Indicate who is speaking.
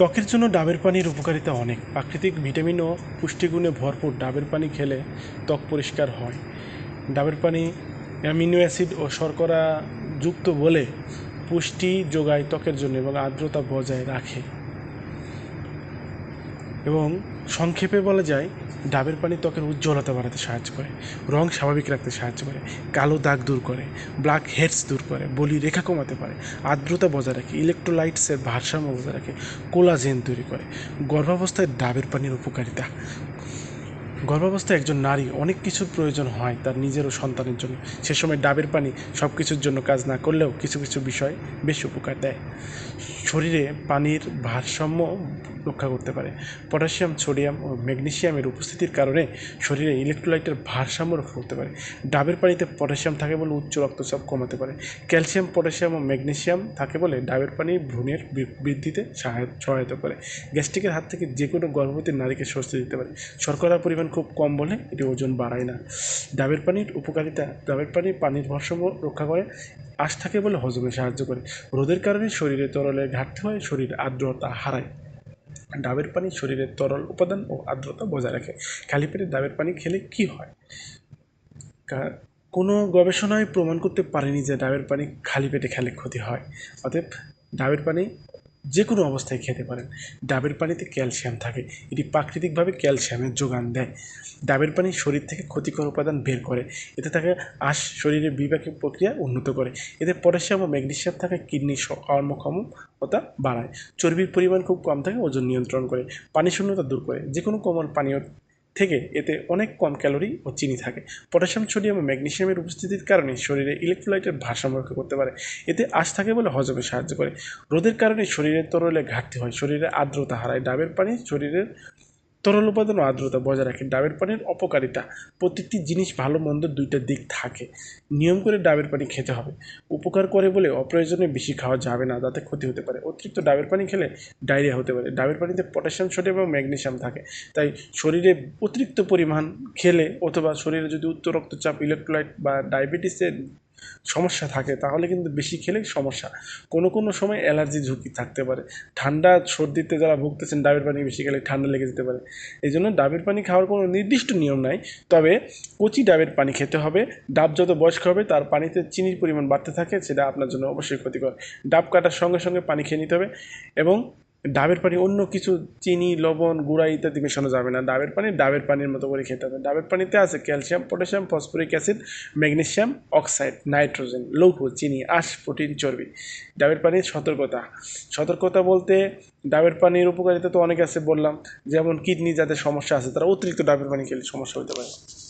Speaker 1: ত্বকের জন্য ডাবের পানির উপকারিতা অনেক। প্রাকৃতিক ভিটামিন ও পুষ্টিগুণে ভরপুর ডাবের পানি খেলে ত্বক পরিষ্কার হয়। ডাবের পানি অ্যামিনো অ্যাসিড ও শর্করা যুক্ত বলে পুষ্টি যোগায় ত্বকের জন্য এবং আর্দ্রতা বজায় রাখে। এবং সংক্ষেপে বলা যায়, ডাবের পানি ত্বকের উজ্জ্বলতা বাড়াতে সাহায্য করে, রং স্বাভাবিক রাখতে সাহায্য করে, কালো দাগ দূর করে ব্ল্যাক হেডস দূর করে, বলি রেখা কমাতে পারে, আর্দ্রতা বজায় রাখে ইলেকট্রোলাইটসের ভারসাম্য বজায় রাখে কোলাজেন তৈরি করে। গর্ভাবস্থায় ডাবের পানির উপকারিতা। গর্ভাবস্থায় একজন নারী অনেক কিছুর প্রয়োজন হয় তার নিজের ও সন্তানের জন্য। সে সময় ডাবের পানি সব কিছুর জন্য কাজ না করলেও কিছু কিছু বিষয় বেশ উপকার দেয়। শরীরে পানির ভারসাম্য রক্ষা করতে পারে। পটাশিয়াম, সোডিয়াম ও ম্যাগনেসিয়ামের উপস্থিতির কারণে শরীরে ইলেকট্রোলাইটের ভারসাম্য রক্ষা করতে পারে। ডাবের পানিতে পটাশিয়াম থাকে বলে উচ্চ রক্তচাপ কমাতে পারে। ক্যালসিয়াম, পটাশিয়াম ও ম্যাগনেসিয়াম থাকে বলে ডাবের পানি ভ্রূণের বৃদ্ধিতে সহায়- সহায়তা করে। গ্যাস্ট্রিকের হাত থেকে যে কোনো গর্ভবতী নারীকে স্বস্তি দিতে পারে। শর্করার পরিমাণ খুব কম বলে এটি ওজন বাড়ায় না। ডাবের পানির উপকারিতা, ডাবের পানি পানির ভারসাম্য রক্ষা করে, আশ থাকে বলে হজমে সাহায্য করে। রোদের কারণে শরীরে তরলের ঘাটতি হয়, শরীর আর্দ্রতা হারায়। ডাবের পানি শরীরের তরল উপাদান ও আর্দ্রতা বজায় রাখে। খালি পেটে ডাবের পানি খেলে কি হয়? কোনো গবেষণায় প্রমাণ করতে পারেনি যে ডাবের পানি খালি পেটে খেলে ক্ষতি হয়। অতএব ডাবের পানি যে কোনো অবস্থায় খেতে পারেন। ডাবের পানিতে ক্যালসিয়াম থাকে। এটি প্রাকৃতিকভাবে ক্যালসিয়ামের যোগান দেয়। ডাবের পানি শরীর থেকে ক্ষতিকর উপাদান বের করে। এতে থাকে আশ শরীরের বিপাকীয় প্রক্রিয়া উন্নত করে। এতে পটাশিয়াম ও ম্যাগনেশিয়াম থাকে কিডনি কর্মক্ষমতা বাড়ায়। চর্বির পরিমাণ খুব কম থাকে, ওজন নিয়ন্ত্রণ করে। পানি শূন্যতা দূর করে। যে কোনো কোমল পানীয় থেকে এতে অনেক কম ক্যালোরি ও চিনি থাকে। পটাশিয়াম, সোডিয়াম ও ম্যাগনেশিয়ামের উপস্থিতির কারণে শরীরে ইলেকট্রোলাইটের ভারসাম্য রক্ষা করতে পারে। এতে আশ থাকে বলে হজমে সাহায্য করে। রোদের কারণে শরীরের তরলে ঘাটতি হয়। শরীরে আর্দ্রতা হারায়। ডাবের পানি শরীরের তরল উপাদান ও আর্দ্রতা বজায় রাখে। ডাবের পানির অপকারিতা। প্রত্যেকটি জিনিস ভালো, মন্দ দুইটা দিক থাকে। নিয়ম করে ডাবের পানি খেতে হবে। উপকার করে বলে অপ্রয়োজনে বেশি খাওয়া যাবে না যাতে ক্ষতি হতে পারে। অতিরিক্ত ডাবের পানি খেলে ডায়রিয়া হতে পারে। ডাবের পানিতে পটাশিয়াম, সোডিয়াম এবং ম্যাগনেসিয়াম থাকে। তাই শরীরে অতিরিক্ত পরিমাণ খেলে অথবা শরীরে যদি উচ্চ রক্তচাপ, ইলেকট্রোলাইট বা ডায়াবেটিসের সমস্যা থাকে, তাহলে কিন্তু বেশি খেলে সমস্যা। কোনো কোনো সময় অ্যালার্জি ঝুঁকি থাকতে পারে। ঠান্ডা, সর্দিতে যারা ভুগতেছেন, ডাবের পানি বেশি খেলে ঠান্ডা লেগে যেতে পারে। এই জন্য ডাবের পানি খাওয়ার কোনো নির্দিষ্ট নিয়ম নাই। তবে কচি ডাবের পানি খেতে হবে। ডাব যত বয়স্ক হবে, তার পানিতে চিনির পরিমাণ বাড়তে থাকে, সেটা আপনার জন্য অবশ্যই ক্ষতিকর। ডাব কাটার সঙ্গে সঙ্গে পানি খেয়ে নিতে হবে এবং ডাবের পানি অন্য কিছু, চিনি, লবণ, গুঁড়া ইত্যাদি মেশানো যাবে না। ডাবের পানি ডাবের পানির মতো করে খেতে হবে। ডাবের পানিতে আছে calcium, potassium, phosphoric acid, magnesium, oxide, nitrogen, লৌহ, চিনি, আঁশ, প্রোটিন, চর্বি। ডাবের পানির সতর্কতা। সতর্কতা বলতে ডাবের পানির উপকারিতা তো অনেক আছে বললাম। যেমন কিডনি যাদের সমস্যা আছে, তারা অতিরিক্ত ডাবের পানি খেলে সমস্যা হতে পারে।